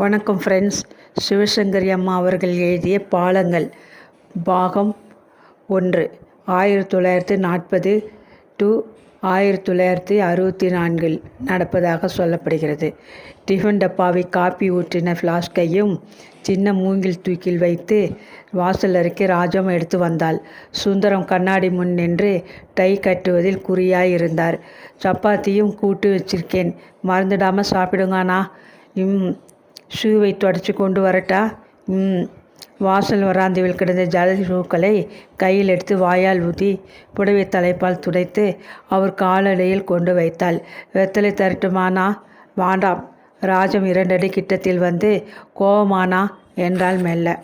வணக்கம் ஃப்ரெண்ட்ஸ் சிவசங்கரி அம்மா அவர்கள் எழுதிய பாலங்கள். பாகம் ஒன்று. ஆயிரத்தி தொள்ளாயிரத்தி நாற்பது டு ஆயிரத்தி தொள்ளாயிரத்தி அறுபத்தி நான்கில் நடப்பதாக சொல்லப்படுகிறது. டிஃபன் டப்பாவை காப்பி ஊற்றின ஃப்ளாஸ்கையும் சின்ன மூங்கில் தூக்கில் வைத்து வாசல் அருகே ராஜம் எடுத்து வந்தாள். சுந்தரம் கண்ணாடி முன் நின்று டை கட்டுவதில் குறியாயிருந்தார். சப்பாத்தியும் கூட்டு வச்சிருக்கேன். மறந்துடாமல் சாப்பிடுங்கண்ணா இம் ஷூவை தொடச்சி கொண்டு வரட்டா? ம். வாசல் வராந்திவில் கிடந்த ஜலதி ஷூக்களை கையில் எடுத்து வாயால் ஊதி புடவை தலைப்பால் துடைத்து அவர் காலடியில் கொண்டு வைத்தாள். வெத்தலை தரட்டுமானா? வாண்டாம். ராஜம் இரண்டடி கிட்டத்தில் வந்து கோவமானா? என்றால் மெல்ல.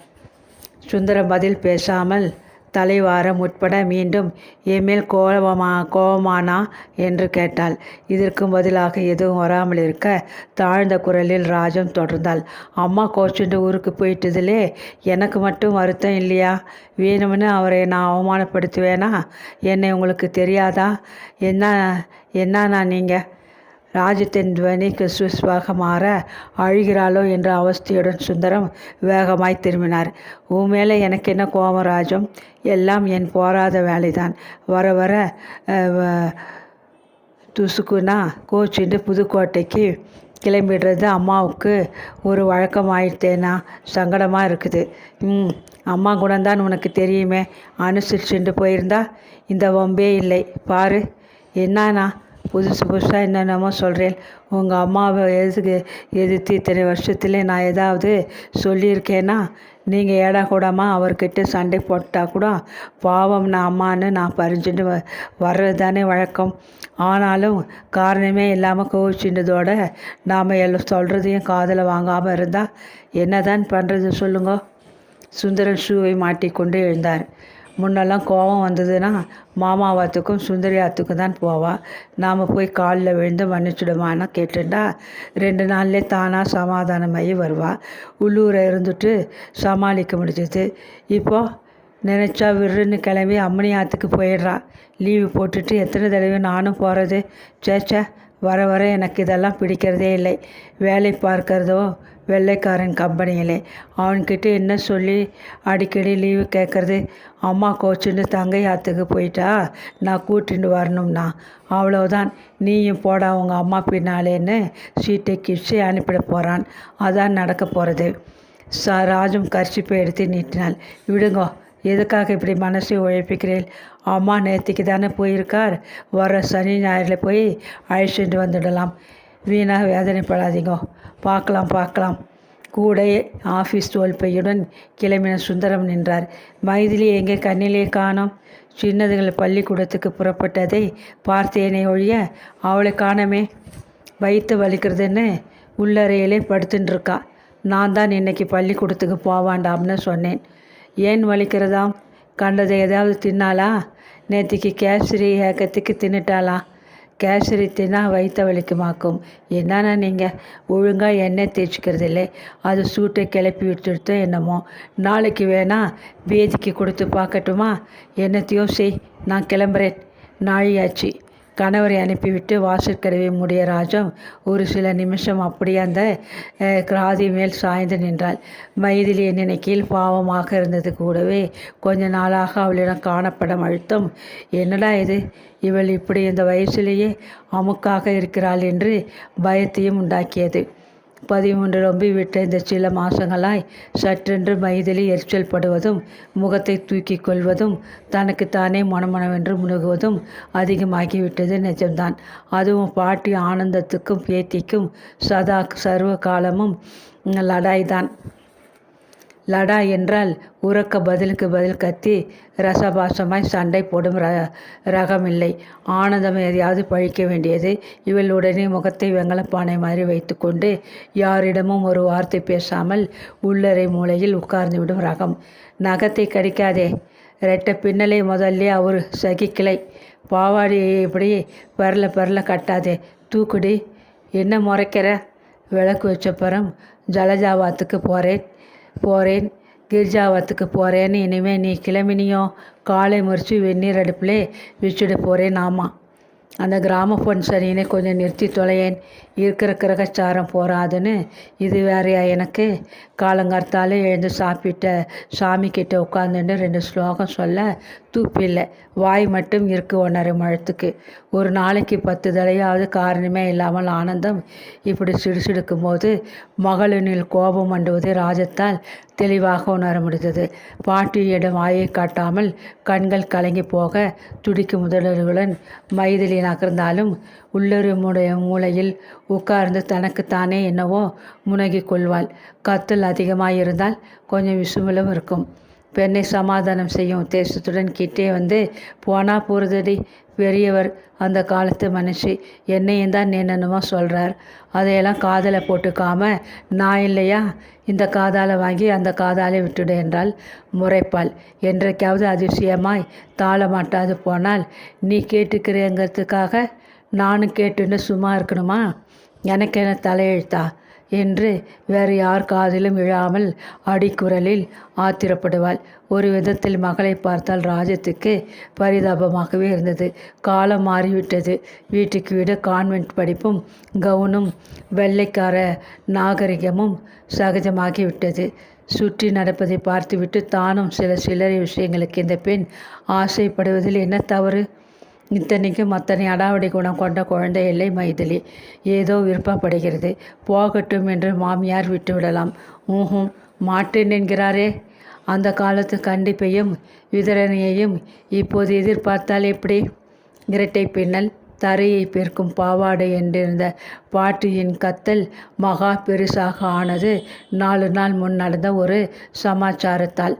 சுந்தரம் பதில் பேசாமல் தலைவாரம் உட்பட மீண்டும் எம்மேல் கோபமா கோபமானா? என்று கேட்டாள். இதற்கும் பதிலாக எதுவும் வராமல் இருக்க தாழ்ந்த குரலில் ராஜம் தொடர்ந்தாள். அம்மா கோச்சுண்டு ஊருக்கு போயிட்டதுலே எனக்கு மட்டும் வருத்தம் இல்லையா? வேணும்னு அவரை நான் அவமானப்படுத்துவேனா? என்னை உங்களுக்கு தெரியாதா? என்ன என்னண்ணா நீங்கள் ராஜத்தின் துவனி கிறிஸ்துவாக மாற அழுகிறாளோ என்ற அவஸ்தையுடன் சுந்தரம் வேகமாய் திரும்பினார். உன் மேலே எனக்கு என்ன கோமராஜம் எல்லாம் என் போராத வேலைதான். வர வர துசுக்குனா கோச்சிட்டு புதுக்கோட்டைக்கு கிளம்பிடுறது அம்மாவுக்கு ஒரு வழக்கமாயிட்டேனா சங்கடமாக இருக்குது. ம் அம்மா குணம்தான் உனக்கு தெரியுமே. அனுசரிச்சுட்டு போயிருந்தா? இந்த வம்பே இல்லை. பாரு என்னன்னா புதுசு புதுசாக என்னென்னமோ சொல்கிறேன் உங்கள் அம்மாவை எதுக்கு எதிர்த்து இத்தனை வருஷத்துல நான் ஏதாவது சொல்லியிருக்கேன்னா நீங்கள் ஏடா கூடமா அவர்கிட்ட சண்டை போட்டால் கூட பாவம் நான் அம்மான்னு நான் பறிஞ்சுட்டு வ வர்றது தானே வழக்கம். ஆனாலும் காரணமே இல்லாமல் கோவிச்சுட்டதோட நாம் எல்லாம் சொல்கிறதையும் காதில் வாங்காமல் இருந்தால் என்ன தான் பண்ணுறது சொல்லுங்க. சுந்தரன் ஷூவை மாட்டிக்கொண்டு எழுந்தார். முன்னெல்லாம் கோபம் வந்ததுன்னா மாமாவாத்துக்கும் சுந்தரியாத்துக்கும் தான் போவாள் நாம் போய் காலில் விழுந்து மன்னிச்சுடுமான்னு கேட்டுட்டா ரெண்டு நாள்லே தானாக சமாதானமாகி வருவாள் உள்ளூரை இருந்துட்டு சமாளிக்க முடிஞ்சது. இப்போது நினச்சா விருன்னு கிளம்பி அம்மனி ஆற்றுக்கு போயிடுறா. லீவு போட்டுட்டு எத்தனை தடவை நானும் போகிறது சேச்சே வர வர எனக்கு இதெல்லாம் பிடிக்கிறதே இல்லை. வேலை பார்க்கறதோ வெள்ளைக்காரன் கம்பெனியிலே. அவன்கிட்ட என்ன சொல்லி அடிக்கடி லீவு கேட்குறது? அம்மா கோச்சுன்னு தங்கை ஆற்றுக்கு போயிட்டா? நான் கூட்டிட்டு வரணும்னா? அவ்வளோதான் நீயும் போடா உங்கள் அம்மா பின்னாலேன்னு சீட்டை கிழிச்சு அனுப்பிட போகிறான் அதான் நடக்க போகிறது ச ராஜும் கர்ச்சிப்பை எடுத்து நீட்டினாள். விடுங்கோ எதுக்காக இப்படி மனசை உழைப்பிக்கிறேன் அம்மா நேற்றுக்கு தானே போயிருக்கார். வர சனி ஞாயிறில் போய் அழைச்சிட்டு வந்துடலாம். வீணாக வேதனைப்படாதீங்க. பார்க்கலாம் பார்க்கலாம். கூட ஆஃபீஸ் தோல்பையுடன் கிளம்பின சுந்தரம் நின்றார். மைதிலி எங்கே கண்ணிலே காணோம்? சின்னதுகள் பள்ளிக்கூடத்துக்கு புறப்பட்டதை பார்த்தேனே ஒழிய அவளை காணமே. வயிற்று வலிக்கிறதுன்னு உள்ளறையிலே படுத்துட்டுருக்கா நான் தான் இன்னைக்கு பள்ளிக்கூடத்துக்கு போவாண்டாம்னு சொன்னேன். ஏன் வலிக்கிறதாம் கண்டதை ஏதாவது தின்னாலா நேற்றுக்கு கேசரி ஏக்கத்துக்கு தின்னுட்டாளா? கேசரி தின்னா வயிற்ற வலிக்குமாக்கும். என்னன்னா நீங்கள் ஒழுங்காக எண்ணெய் தேய்ச்சிக்கிறது இல்லை அது சூட்டை கிளப்பி விட்டுடுத்தோ என்னமோ. நாளைக்கு வேணா வேதிக்கு கொடுத்து பார்க்கட்டுமா? என்னத்தையோ செய் நான் கிளம்புறேன். நாழியாச்சு. கணவரை அனுப்பிவிட்டு வாசற்கதவை மூடிய ராஜம் ஒரு சில நிமிஷம் அப்படியே அந்த கிராதி மேல் சாய்ந்து நின்றாள். மைதிலி நினைக்கையில் பாவமாக இருந்தது கூடவே கொஞ்ச நாளாக அவளிடம் காணப்படும் அழுத்தம் என்னடா இது? இவள் இப்படி இந்த வயசிலேயே அமுக்காக இருக்கிறாள் என்று பயத்தையும் உண்டாக்கியது. பதிமூன்று ரொம்பி விட்ட இந்த சில மாதங்களாய் சற்றென்று மைதிலி எரிச்சல் படுவதும் முகத்தை தூக்கி கொள்வதும் தனக்குத்தானே மனமனவென்று முணுகுவதும் அதிகமாகிவிட்டது நிஜம்தான். அதுவும் பாட்டி ஆனந்தத்துக்கும் பேத்திக்கும் சதா சர்வ காலமும் லடாய்தான் லடா என்றால் உறக்க பதிலுக்கு பதில் கத்தி ரசபாசமாய் சண்டை போடும் ர ரகமில்லை. ஆனந்தம் எதையாவது பழிக்க வேண்டியது. இவள் உடனே முகத்தை வெங்கலப்பானை மாதிரி வைத்துக்கொண்டு யாரிடமும் ஒரு வார்த்தை பேசாமல் உள்ளறை மூலையில் உட்கார்ந்து விடும் ரகம். நகத்தை கடிக்காதே. ரெட்ட பின்னலை முதல்ல அவர் சகிக்கலை. பாவாடி இப்படி பரல பரல கட்டாதே. தூக்குடி என்ன முறைக்கிற? விளக்கு வச்சப்புறம் ஜலஜாவாத்துக்கு போகிறேன் போகிறேன் கிரிஜாவத்துக்கு போகிறேன்னு இனிமேல் நீ கிளம்பினியோ? காலை முறித்து வெந்நீர் அடுப்பில் வச்சுட போகிறேன் ஆமாம் அந்த கிராம சரியினை கொஞ்சம் நிறுத்தி தொலையேன். இருக்கிற கிரகச்சாரம் போகாதுன்னு இது வேறையா எனக்கு? காலங்கார்த்தாலே எழுந்து சாப்பிட்ட சாமி கிட்ட உட்காந்துட்டு ரெண்டு ஸ்லோகம் சொல்ல தூப்பில்லை. வாய் மட்டும் இருக்கு ஒன்றரை மழத்துக்கு ஒரு நாளைக்கு பத்து தடையாவது காரணமே இல்லாமல் ஆனந்தம். இப்படி சிடுசிடுக்கும் போது மகளினில் கோபம் மண்டுவதை ராஜத்தால் தெளிவாக உணர முடிந்தது. பாட்டியிடம் வாயை காட்டாமல் கண்கள் கலங்கி போக துடிக்கும் முதல்வர்களுடன் மைதிலி நகர்ந்தாலும் உள்ளுரிமுடைய மூளையில் உட்கார்ந்து தனக்குத்தானே என்னவோ முனகிக் கொள்வாள். கத்தல் அதிகமாயிருந்தால் கொஞ்சம் விசுமலும் இருக்கும். பெண்ணை சமாதானம் செய்யும் உத்தேசத்துடன் கிட்டே வந்து போனா போகிறதடி பெரியவர் அந்த காலத்து மனுஷி என்னையும் தான் என்னென்னமோ சொல்கிறார் அதையெல்லாம் காதில் போட்டுக்காம நான் இல்லையா? இந்த காதால் வாங்கி அந்த காதாலே விட்டுடு என்றால் முறைப்பாள். என்றைக்காவது அதிசயமாய் தாள மாட்டாது போனால் நீ கேட்டுக்கிறேங்கிறதுக்காக நானும் கேட்டுன்னு சும்மா இருக்கணுமா? எனக்கு என்ன தலையெழுத்தா? என்று வேறு யார் காதிலும் விழாமல் அடிக்குரலில் ஆத்திரப்படுவாள். ஒரு விதத்தில் மகளை பார்த்தால் ராஜத்துக்கு பரிதாபமாகவே இருந்தது. காலம் மாறிவிட்டது. வீட்டுக்கு விட கான்வென்ட் படிப்பும் கவுனும் வெள்ளைக்கார நாகரிகமும் சகஜமாகிவிட்டது. சுற்றி நடப்பதை பார்த்துவிட்டு தானும் சில சில்லறை விஷயங்களுக்கு இந்த பெண் ஆசைப்படுவதில் என்ன தவறு? இத்தனைக்கும் அத்தனை அடாவடி குணம் கொண்ட குழந்தை இல்லை மைதிலி. ஏதோ விருப்பப்படுகிறது. போகட்டும் என்று மாமியார் விட்டுவிடலாம். ஊஹும் மாட்டேன் என்கிறாரே. அந்த காலத்து கண்டிப்பையும் விதரணையையும் இப்போது எதிர்பார்த்தால் எப்படி? இரட்டை பின்னல் தரையை பெருக்கும் பாவாடை என்றிருந்த பாட்டியின் கத்தல் மகா பெருசாக ஆனது நாலு நாள் முன் நடந்த ஒரு சமாச்சாரத்தால்.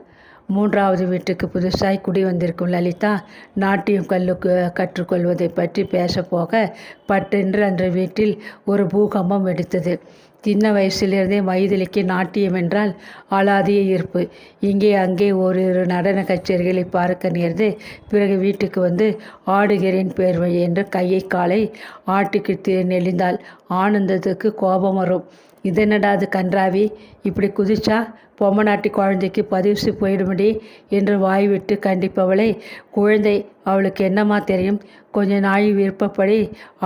மூன்றாவது வீட்டுக்கு புதுசாய் குடி வந்திருக்கும் லலிதா நாட்டியம் கல்லுக்கு கற்றுக்கொள்வதை பற்றி பேசப்போக பட்டென்று அன்று வீட்டில் ஒரு பூகம்பம் எடுத்தது சின்ன வயசிலிருந்தே மைதிலிக்கு நாட்டியம் என்றால் அலாதிய ஈர்ப்பு இங்கே அங்கே ஓரிரு நடன கச்சேரிகளை பார்க்க நேர்ந்து பிறகு வீட்டுக்கு வந்து ஆடுகிறேன் பேர்வை என்று கையை காலை ஆட்டுக்கு நெளிந்தால் ஆனந்தத்துக்கு கோபம் வரும். இதென்னடா அது கன்றாவி? இப்படி குதிச்சா பொம்மை நாட்டி குழந்தைக்கு பதிவுசு போயிடும்படி என்று வாய்விட்டு கண்டிப்பவளை குழந்தை அவளுக்கு என்னமா தெரியும்? கொஞ்ச நாய் விருப்பப்படி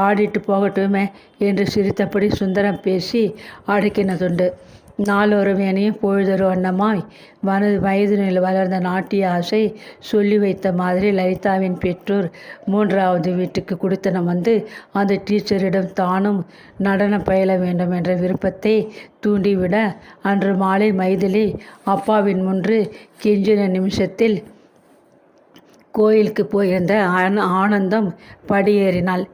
ஆடிட்டு போகட்டுமே என்று சிரித்தபடி சுந்தரம் பேசி அடக்கினதுண்டு. நாளொரு பொழுதொரு வண்ணமாய் மனது வயதினில் வளர்ந்த நாட்டிய ஆசை சொல்லி வைத்த மாதிரி லலிதாவின் பெற்றோர் மூன்றாவது வீட்டுக்கு குடித்தனம் வந்து அந்த டீச்சரிடம் தானும் நடனம் பயில வேண்டும் என்ற விருப்பத்தை தூண்டிவிட அன்று மாலை மைதிலி அப்பாவின் முன்று கெஞ்சின நிமிஷத்தில் கோயிலுக்கு போயிருந்த ஆனந்தம் படியேறினாள்.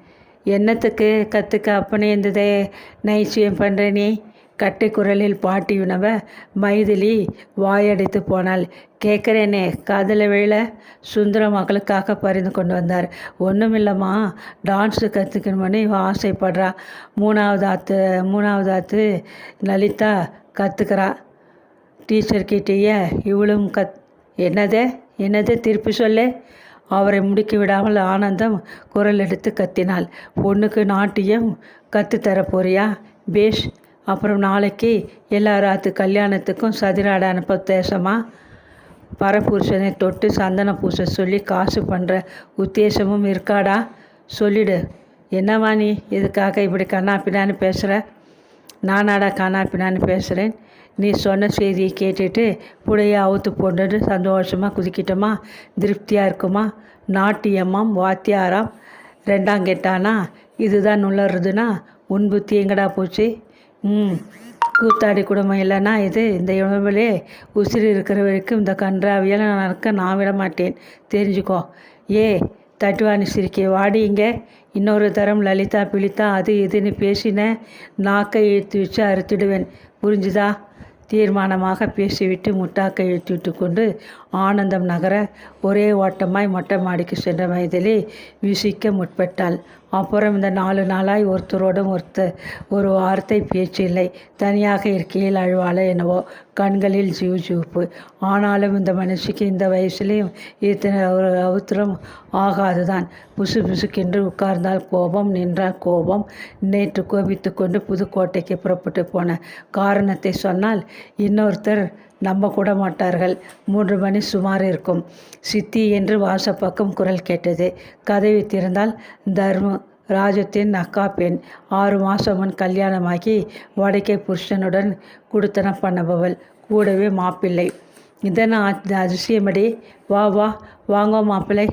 என்னத்துக்கு கற்றுக்க அப்பனே இருந்ததே நைச்சியம் பண்ணுறேனே கட்டை குரலில் பாட்டி உணவ மைதிலி வாயடைத்து போனாள். கேட்குறேனே காதல வேள சுந்தர மகளுக்காக பறிந்து கொண்டு வந்தார். ஒன்றுமில்லம்மா டான்ஸு கற்றுக்கணுமனு இவன் ஆசைப்படுறா. மூணாவது ஆத்து மூணாவது ஆத்து லலிதா கற்றுக்கிறா டீச்சர்கிட்டேயே இவளும் கத் என்னதே? என்னதே? திருப்பி சொல்லு. அவரை முடுக்கி விடாமல் ஆனந்தம் குரல் எடுத்து கத்தினாள். பொண்ணுக்கு நாட்டியம் கற்றுத்தர போறியா? பேஷ் அப்புறம் நாளைக்கு எல்லாராத்து கல்யாணத்துக்கும் சதிராட அனுப்ப தேசமாக பரபுருஷனை தொட்டு சந்தன பூசை சொல்லி காசு பண்ணுற உத்தேசமும் இருக்காடா? சொல்லிடு. என்னவா நீ இதுக்காக இப்படி கண்ணாப்பினான்னு பேசுகிற நானாடா கண்ணாப்பினான்னு பேசுகிறேன் நீ சொன்ன செய்தியை கேட்டுட்டு புடையை அவுத்து போட்டுட்டு சந்தோஷமாக குதிக்கிட்டோமா? திருப்தியாக இருக்குமா? நாட்டியம்மாம் வாத்தியாராம் ரெண்டாம் கெட்டானா? இதுதான் நுள்ளறதுன்னா உன் புத்தி எங்கடா போச்சு? கூத்தாடி குடும்பம் இல்லைன்னா இது இந்த உணவுலே உசிறு இருக்கிற வரைக்கும் இந்த கன்றாவியில் நான் நடக்க நான் விட மாட்டேன். தெரிஞ்சுக்கோ. ஏ தட்டுவாணி சிரிக்கி. வாடி இங்கே. இன்னொரு தரம் லலிதா பிளித்தா அது இதுன்னு பேசினேன் நாக்கை இழுத்து வச்சு அறுத்துடுவேன். புரிஞ்சுதா? தீர்மானமாக பேசிவிட்டு முட்டாக்கை இழுத்து கொண்டு ஆனந்தம் நகர ஒரே ஓட்டமாய் மொட்டை மாடிக்கு சென்ற வயதிலே வீசிக்க முற்பட்டாள். அப்புறம் இந்த நாலு நாளாய் ஒருத்தரோடும் ஒருத்தர் ஒரு வார்த்தை பேச்சு இல்லை தனியாக இருக்கையில் அழுவாள என்னவோ கண்களில் ஜீவ் ஜீவுப்பு. ஆனாலும் இந்த மனுஷிக்கு இந்த வயசுலேயும் இத்தனை ஒரு அவசரம் ஆகாதுதான். புசு புசுக்கென்று உட்கார்ந்தால் கோபம் நின்றால் கோபம். நேற்று கோபித்து கொண்டு புதுக்கோட்டைக்கு புறப்பட்டு போன காரணத்தை சொன்னால் இன்னொருத்தர் நம்ப கூட மாட்டார்கள் மூன்று மணி சுமார் இருக்கும். சித்தி என்று வாசப்பக்கம் குரல் கேட்டது. கதவை திறந்தால் தர்ம ராஜத்தின் அக்கா பெண். ஆறு மாதம் முன் கல்யாணமாகி வடக்கே புருஷனுடன் குடுத்தனம் பண்ணுபவள். கூடவே மாப்பிள்ளை. இதென்ன அதிசயமடி வா வா வாங்கோ மாப்பிள்ளை.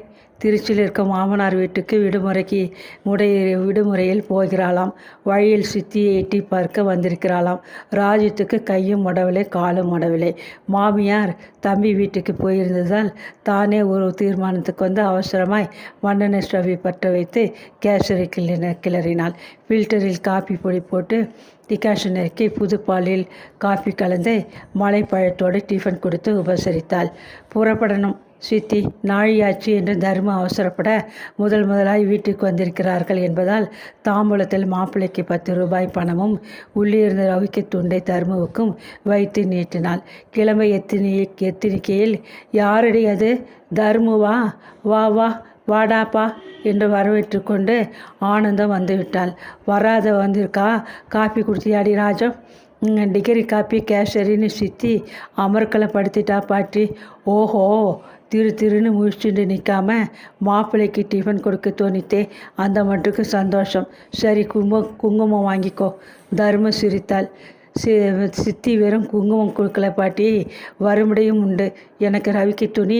திருச்சியில் இருக்க மாமனார் வீட்டுக்கு விடுமுறைக்கு முடை விடுமுறையில் போகிறாளாம். வழியில் சித்தியை எட்டி பார்க்க வந்திருக்கிறாளாம். ராஜ்யத்துக்கு கையும் முடவில்லை காலும் முடவில்லை. மாமியார் தம்பி வீட்டுக்கு போயிருந்ததால் தானே ஒரு தீர்மானத்துக்கு வந்து அவசரமாய் மண்ணெண்ணெய் ஸ்டவ்வை பற்ற வைத்து கேசரி கிளறின கிளறினாள். ஃபில்டரில் காப்பி பொடி போட்டு டிகாஷன் புதுப்பாலில் காஃபி கலந்து மலைப்பழத்தோடு டிஃபன் கொடுத்து உபசரித்தாள். புறப்படணும். சித்தி நாழியாச்சு என்று தர்ம அவசரப்பட முதல் முதலாய் வீட்டுக்கு வந்திருக்கிறார்கள் என்பதால் தாம்பூலத்தில் மாப்பிள்ளைக்கு பத்து ரூபாய் பணமும் உள்ளிருந்த ரவிக்கு துண்டை தர்மவுக்கும் வைத்து நீட்டினாள். கிழமை எத்தினி எத்தினிக்கையில் யாரடி அது? தர்முவா? வா வா வாடாப்பா? என்று வரவேற்று கொண்டு ஆனந்தம் வந்துவிட்டாள். வராத வந்திருக்கா? காப்பி குடித்தியாடி ராஜம்? டிகிரி காப்பி கேஷரின்னு சித்தி அமர்க்கலை படுத்திட்டா பாட்டி. ஓஹோ! திரு திருன்னு முழிச்சுட்டு நிற்காம மாப்பிள்ளைக்கு டிஃபன் கொடுக்க தோணித்தே அந்த மட்டுக்கு சந்தோஷம். சரி கும்ப குங்குமம் வாங்கிக்கோ. தர்மம் சிரித்தாள். சி சித்தி வெறும் குங்குமம் கொடுக்கல பாட்டி. வறுமுடையும் உண்டு. எனக்கு ரவிக்கு துணி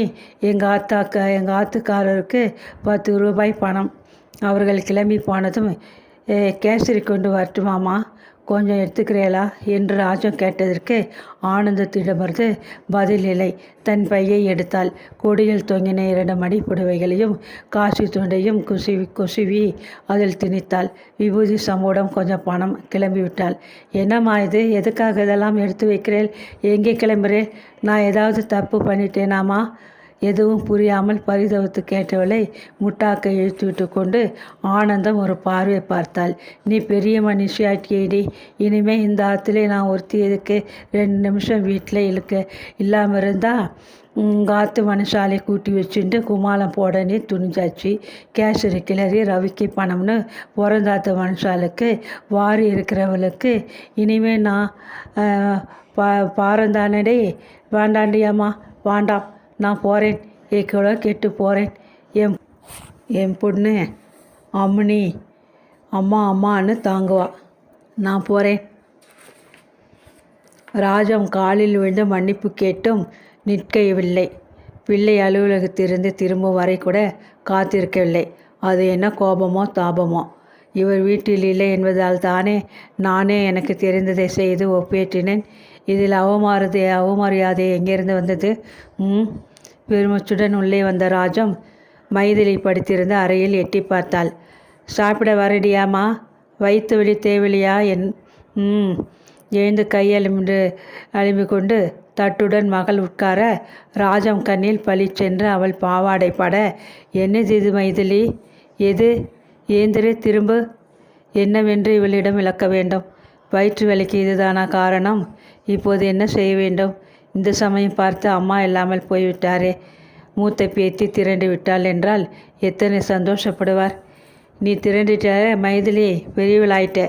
எங்கள் ஆத்தாக்க எங்கள் ஆத்துக்காரருக்கு பத்து ரூபாய் பணம். அவர்கள் கிளம்பி போனதும் கேசரி கொண்டு வரட்டுமாமா கொஞ்சம் எடுத்துக்கிறேளா என்று ராஜம் கேட்டதற்கு ஆனந்தத்திடமிருந்து பதில் இல்லை. தன் பையை எடுத்தாள். கொடியில் தொங்கின இரண்டு மடி புடவைகளையும் காசி துண்டையும் குசுவி குசுவி அதில் திணித்தாள். விபூதி சம்பூடம் கொஞ்சம் பணம் கிளம்பிவிட்டாள். என்னம்மா இது? எதுக்காக இதெல்லாம் எடுத்து வைக்கிறேன் எங்கே கிளம்புறேன்? நான் ஏதாவது தப்பு பண்ணிட்டேனாமா? எதுவும் புரியாமல் பரிதவித்து கேட்டவளை முட்டாக்கை இழுத்துவிட்டு கொண்டு ஆனந்தம் ஒரு பார்வை பார்த்தாள். நீ பெரிய மனுஷியாட்டியடி இனிமேல் இந்த ஆற்றுல நான் ஒருத்தி எதுக்கு? ரெண்டு நிமிஷம் வீட்டில் இழுக்க. இல்லாமல் இருந்தால் காத்து மனுஷாலை கூட்டி வச்சுட்டு குமாலம் போட நீ துணிஞ்சாச்சு. கேசரி கிளறி ரவிக்கு பணம்னு பிறந்தாத்த மனுஷாலுக்கு வாரி இருக்கிறவளுக்கு. இனிமேல் நான் பா பாரந்தானடே. வேண்டாண்டியாம்மா வேண்டாம். நான் போகிறேன் ஏக்கோட கெட்டு போகிறேன் என் என் பொண்ணு அம்மனி அம்மா அம்மான்னு தாங்குவா. நான் போகிறேன் ராஜம் காலில் விழுந்து மன்னிப்பு கேட்டும் நிற்கவில்லை. பிள்ளை அலுவலகத்திலிருந்து திரும்பும் வரை கூட காத்திருக்கவில்லை. அது என்ன கோபமோ தாபமோ? இவர் வீட்டில் இல்லை என்பதால் தானே நானே எனக்கு தெரிந்ததை செய்து ஒப்பேற்றினேன். இதில் அவமாறுதே அவமரியாதை எங்கேருந்து வந்தது? ம் பெருமச்சுடன் உள்ளே வந்த ராஜம் மைதிலி படுத்திருந்த அறையில் எட்டி பார்த்தாள். சாப்பிட வரடியாமா வயிற்று வலி தேவலியா என் ம் எழுந்து கை அலுமின்று அலும்பி கொண்டு தட்டுடன் மகள் உட்கார ராஜம் கண்ணில் பளிச்சென்று அவள் பாவாடை பட என்னது இது மைதிலி? எது? ஏந்திரே திரும்ப. என்னவென்று இவளிடம் விளக்க வேண்டும். வயிற்று வலிக்கு இதுதானா காரணம்? இப்போது என்ன செய்ய வேண்டும்? இந்த சமயம் பார்த்து அம்மா இல்லாமல் போய்விட்டாரே. மூத்த பேத்தி திரண்டு விட்டாள் என்றால் எத்தனை சந்தோஷப்படுவார்? நீ திரண்டிட்ட மைதிலி பெரியவளாயிட்ட.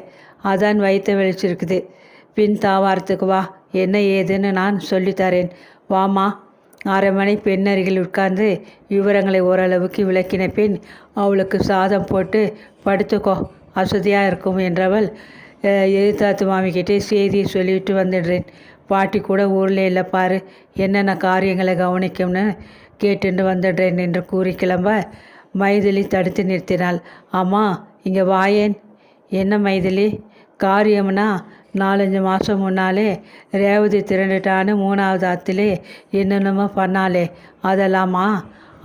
அதான் வயிற்ற வெளிச்சிருக்குது பின் தாவாரத்துக்கு வா. என்ன ஏதுன்னு நான் சொல்லித்தரேன். வாமா அரை மணி பெண் அருகில் உட்கார்ந்து விவரங்களை ஓரளவுக்கு விளக்கின பின் அவளுக்கு சாதம் போட்டு படுத்துக்கோ. அசதியாக இருக்கும் என்றவள் எதிர்த்தாத்து மாமிக்கிட்டே செய்தியை சொல்லிவிட்டு வந்துடுறேன். பாட்டி கூட ஊரில் இல்லை பாரு என்னென்ன காரியங்களை கவனிக்கும்னு கேட்டுட்டு வந்துடுறேன் என்று கூறி கிளம்ப மைதிலி தடுத்து நிறுத்தினாள். அம்மா இங்கே வாயேன். என்ன மைதிலி? காரியம்னா நாலஞ்சு மாதம் முன்னாலே ரேவதி திரண்டுட்டான்னு மூணாவது ஆற்றுலே என்னென்னமோ பண்ணாலே அதெல்லாமா?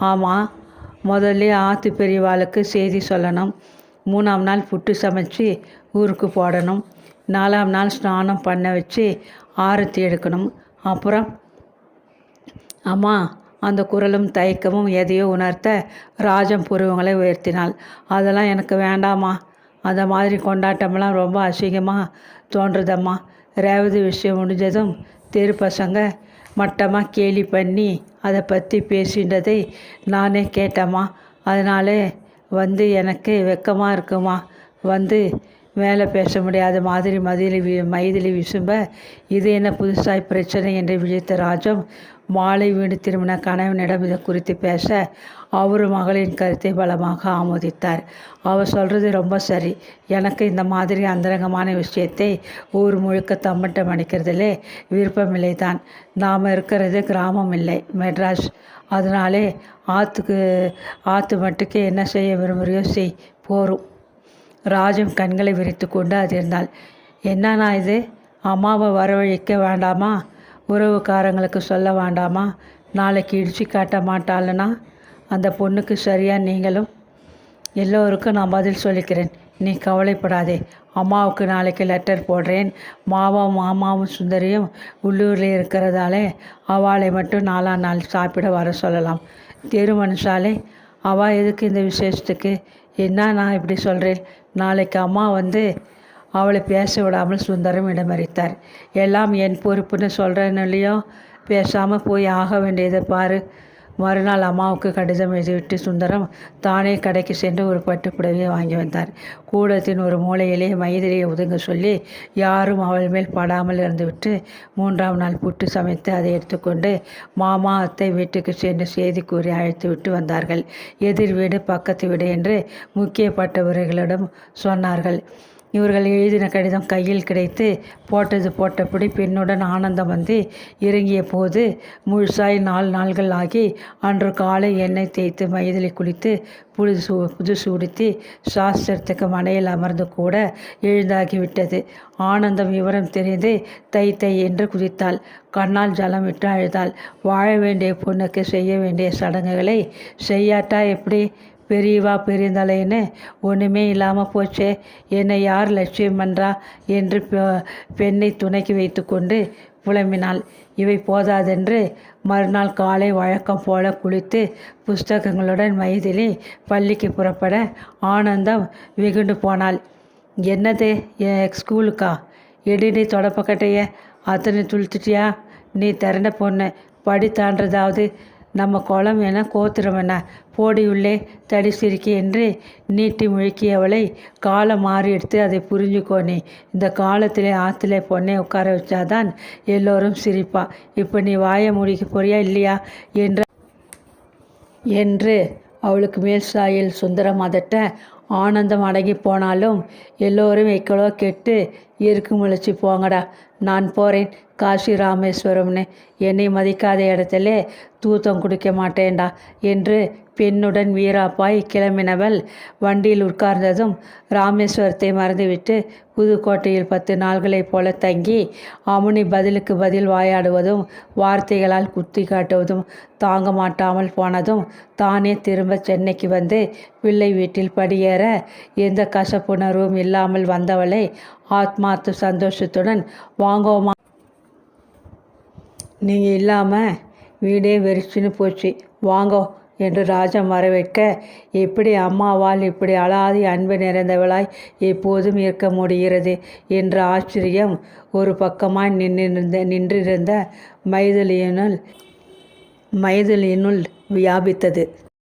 ஆமாம் முதல்ல ஆற்று பெரியவாளுக்கு செய்தி சொல்லணும். மூணாம் நாள் புட்டு சமைச்சு ஊருக்கு போடணும். நாலாம் நாள் ஸ்நானம் பண்ண வச்சு ஆரத்தி எடுக்கணும். அப்புறம் அம்மா அந்த குரலும் தயக்கமும் எதையோ உணர்த்த ராஜம் புருவங்களை உயர்த்தினாள். அதெல்லாம் எனக்கு வேண்டாமா அந்த மாதிரி கொண்டாட்டமெல்லாம் ரொம்ப அசிங்கமாக தோன்றுதம்மா. ரேவதி விஷயம் முடிஞ்சதும் தெரு பசங்க மட்டமாக கேலி பண்ணி அதை பற்றி பேசின்றதை நானே கேட்டேம்மா. அதனாலே வந்து எனக்கு வெக்கமாக இருக்குமா வந்து மேலே பேச முடியாத மாதிரி மதிலி வி மைதிலி விசும்ப இது என்ன புதுசாய் பிரச்சனை என்று விழித்த ராஜம் மாலை வீடு திரும்பின கணவனிடம் இது குறித்து பேச அவர் மகளின் கருத்தை பலமாக ஆமோதித்தார். அவர் சொல்கிறது ரொம்ப சரி. எனக்கு இந்த மாதிரி அந்தரங்கமான விஷயத்தை ஊர் முழுக்க தம்மட்டம் அடிக்கிறதுலே விருப்பமில்லை தான் நாம் இருக்கிறது கிராமம் இல்லை மெட்ராஸ். அதனாலே ஆற்றுக்கு ஆற்று மட்டுக்கு என்ன செய்ய விரும்புகிறியோ செய் போரும் ராஜம் கண்களை விரித்து கொண்டு அதிர்ந்தாள். என்னண்ணா இது? அம்மாவை வரவழைக்க வேண்டாமா? உறவுக்காரங்களுக்கு சொல்ல வேண்டாமா? நாளைக்கு இடிச்சு காட்ட மாட்டாளுன்னா அந்த பொண்ணுக்கு சரியாக நீங்களும்? எல்லோருக்கும் நான் பதில் சொல்லிக்கிறேன். நீ கவலைப்படாதே. அம்மாவுக்கு நாளைக்கு லெட்டர் போடுறேன். மாவும் மாமாவும் சுந்தரியும் உள்ளூரில் இருக்கிறதாலே அவளை மட்டும் நாலா நாள் சாப்பிட வர சொல்லலாம். தெரு மனுஷாலே அவள் எதுக்கு இந்த விசேஷத்துக்கு என்ன நான் இப்படி சொல்கிறேன் நாளைக்கு அம்மா வந்து அவளை பேச விடாமல் சுந்தரம் இடமறித்தார். எல்லாம் என் பொறுப்புன்னு சொல்கிறேன்னு இல்லையோ? பேசாமல் போய் ஆக வேண்டியதை பாரு. மறுநாள் அம்மாவுக்கு கடிதம் எழுதிவிட்டு சுந்தரம் தானே கடைக்கு சென்று ஒரு பட்டுப்புடவையை வாங்கி வந்தார். கூடத்தின் ஒரு மூலையிலே மைதிரியை ஒதுங்க சொல்லி யாரும் அவள் மேல் படாமல் இருந்துவிட்டு மூன்றாம் நாள் புட்டு சமைத்து அதை எடுத்துக்கொண்டு மாமா அத்தை வீட்டுக்கு சென்று செய்தி கூறி அழைத்து விட்டு வந்தார்கள். எதிர் வீடு பக்கத்து வீடு என்று முக்கியப்பட்டவர்களிடம் சொன்னார்கள். இவர்கள் எழுதின கடிதம் கையில் கிடைத்து போட்டது போட்டபடி பெண்ணுடன் ஆனந்தம் வந்து இறங்கிய போது முழுசாய் நாலு நாள்கள் ஆகி அன்று காலை எண்ணெய் தேய்த்து மைதலை குளித்து புதுசு புதுசு உடுத்தி சாஸ்திரத்துக்கு மனையில் அமர்ந்து கூட எழுந்தாகிவிட்டது. ஆனந்தம் விவரம் தெரிந்து தை தை என்று குதித்தாள். கண்ணால் ஜலம் விட்டு அழுதாள். வாழ வேண்டிய பொண்ணுக்கு செய்ய வேண்டிய சடங்குகளை செய்யாட்டா எப்படி? பெரியவா பெரியந்தலைன்னு ஒன்றுமே இல்லாமல் போச்சே. என்னை யார் லட்சியம் பண்ணுறா என்று பெண்ணை துணைக்கி வைத்து கொண்டு புலம்பினாள். இவை போதாதென்று மறுநாள் காலை வழக்கம் போல குளித்து புஸ்தகங்களுடன் மைதிலி பள்ளிக்கு புறப்பட ஆனந்தம் வெகுண்டு போனாள். என்னது? என் ஸ்கூலுக்கா? எடிடி தொடப்பக்கட்டைய. அத்தனை துளுத்துட்டியா? நீ திரண்ட பொண்ணு. படி தாண்டதாவது நம்ம குளம் என கோத்திரம் என போடியுள்ளே தடி சிரிக்கி என்று நீட்டி முழுக்கியவளை காலம் மாறி எடுத்து அதை புரிஞ்சுக்கோனே இந்த காலத்திலே ஆற்றுல பொண்ணை உட்கார வச்சாதான் எல்லோரும் சிரிப்பா. இப்போ நீ வாய முடிக்க போறியா இல்லையா? என்ற என்று அவளுக்கு மேல் சாயில் சுந்தரம் அதட்ட ஆனந்தம் அடங்கி போனாலும் எல்லோரும் எக்கலோ கெட்டு இருக்கு முழிச்சு போங்கடா. நான் போகிறேன் காசி ராமேஸ்வரம்னு. என்னை மதிக்காத இடத்துல தூத்தம் குடிக்க மாட்டேன்டா என்று பெண்ணுடன் வீராப்பாய் கிளம்பினவள் வண்டியில் உட்கார்ந்ததும் ராமேஸ்வரத்தை மறந்துவிட்டு புதுக்கோட்டையில் பத்து நாள்களைப் போல தங்கி அமுனி பதிலுக்கு பதில் வாயாடுவதும் வார்த்தைகளால் குத்தி காட்டுவதும் தாங்க மாட்டாமல் போனதும் தானே திரும்ப சென்னைக்கு வந்து பிள்ளை வீட்டில் படியேற எந்த கசப்புணர்வும் இல்லாமல் வந்தவளை ஆத்மார்த்த சந்தோஷத்துடன் வாங்கோமா நீங்கள் இல்லாமல் வீடே வெறிச்சுன்னு போச்சு வாங்கோ என்று ராஜா வரவேற்க எப்படி அம்மாவால் இப்படி அழாதி அன்பு நிறைந்தவளாய் எப்போதும் இருக்க முடிகிறது என்ற ஆச்சரியம் ஒரு பக்கமாய் நின்றிருந்த நின்றிருந்த மைதிலியினுள் மைதிலியினுள் வியாபித்தது.